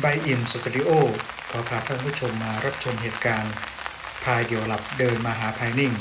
ใบอิ่มสตูดิโอขอพาท่านผู้ชมมารับชมเหตุการณ์พายเดี่ยวหลับเดินมาหาพายนิ่ง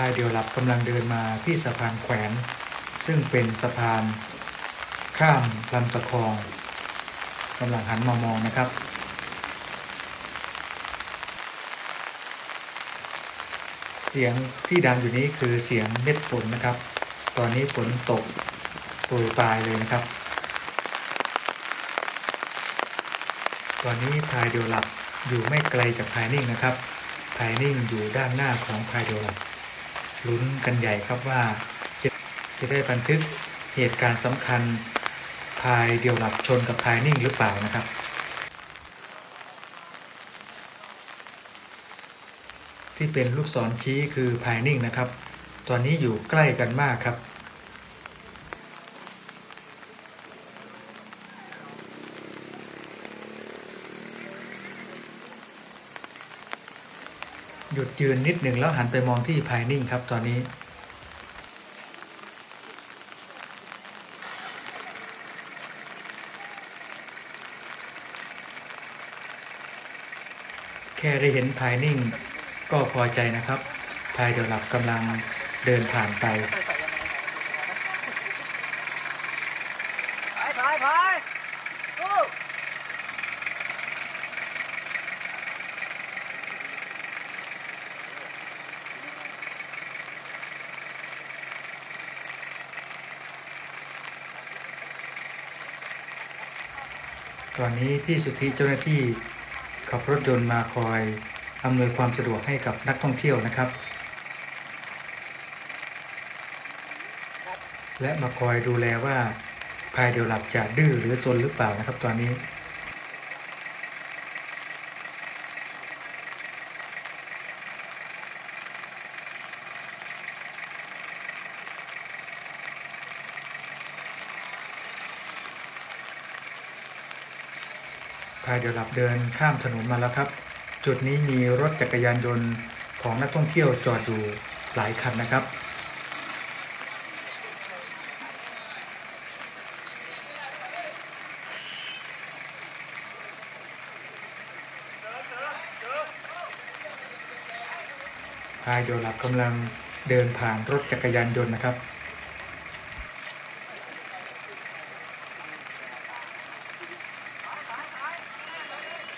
พายเดียวหลับกำลังเดินมาที่สะพานแขวน ซึ่งเป็นสะพาน ข้ามลำตะคองกำลังหันมามองนะครับ เสียงที่ดังอยู่นี้คือเสียงเม็ดฝนนะครับ ตอนนี้ฝนตกโปรยปลายเลยนะครับ ตอนนี้พายเดียวหลับอยู่ไม่ไกลจากพายนิ่งนะครับพายนิ่งอยู่ด้านหน้าของพายเดียวหลับ ลุ้นกันใหญ่ครับว่าจะจะได้บันทึกเหตุการณ์สำคัญพายเดียวหลับชนกับพายนิ่งหรือเปล่านะครับ ที่เป็นลูกศรชี้คือพายนิ่งนะครับ ตอนนี้อยู่ใกล้กันมากครับ หยุดยืนนิดหนึ่งแล้วหันไปมองที่พายนิ่งครับตอนนี้ แค่ได้เห็นพายนิ่งก็พอใจนะครับพายเดี๋ยวหลับกำลังเดินผ่านไปไปไปไป ตอนนี้พี่สุธิเจ้าหน้าที่ขับรถยนต์มาคอยอำนวยความสะดวกให้กับนักท่องเที่ยวนะครับ และมาคอยดูแลว่าพายเดียวหลับจะดื้อหรือซนหรือเปล่านะครับ ตอนนี้ พายเดียวหลับเดินข้ามถนนมาแล้วครับ จุดนี้มีรถจักรยานยนต์ของนักท่องเที่ยวจอดอยู่หลายคันนะครับ พายเดียวหลับกำลังเดินผ่านรถจักรยานยนต์นะครับ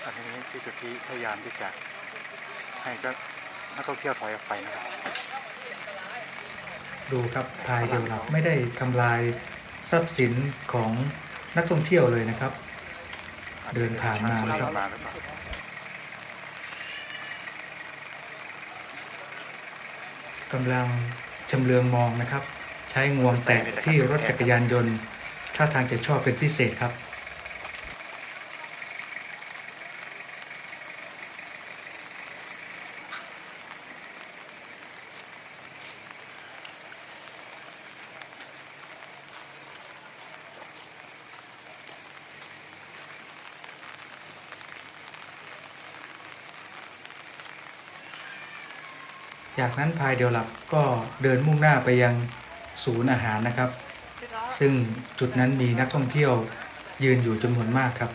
ตอนนี้ พี่สุทธิพยายามที่จะให้เจ้านักท่องเที่ยวถอยออกไปนะครับ ดูครับพายเดียวหลับไม่ได้ทำลายทรัพย์สินของนักท่องเที่ยวเลยนะครับ เดินผ่านมาแล้วครับกำลังชำเลืองมองนะครับ ใช้งวงแตะที่รถจักรยานยนต์ท่าทางจะชอบเป็นพิเศษครับ จากนั้นพายเดียวหลับก็เดินมุ่งหน้าไปยังศูนย์อาหารนะครับ ซึ่งจุดนั้นมีนักท่องเที่ยวยืนอยู่จำนวนมากครับ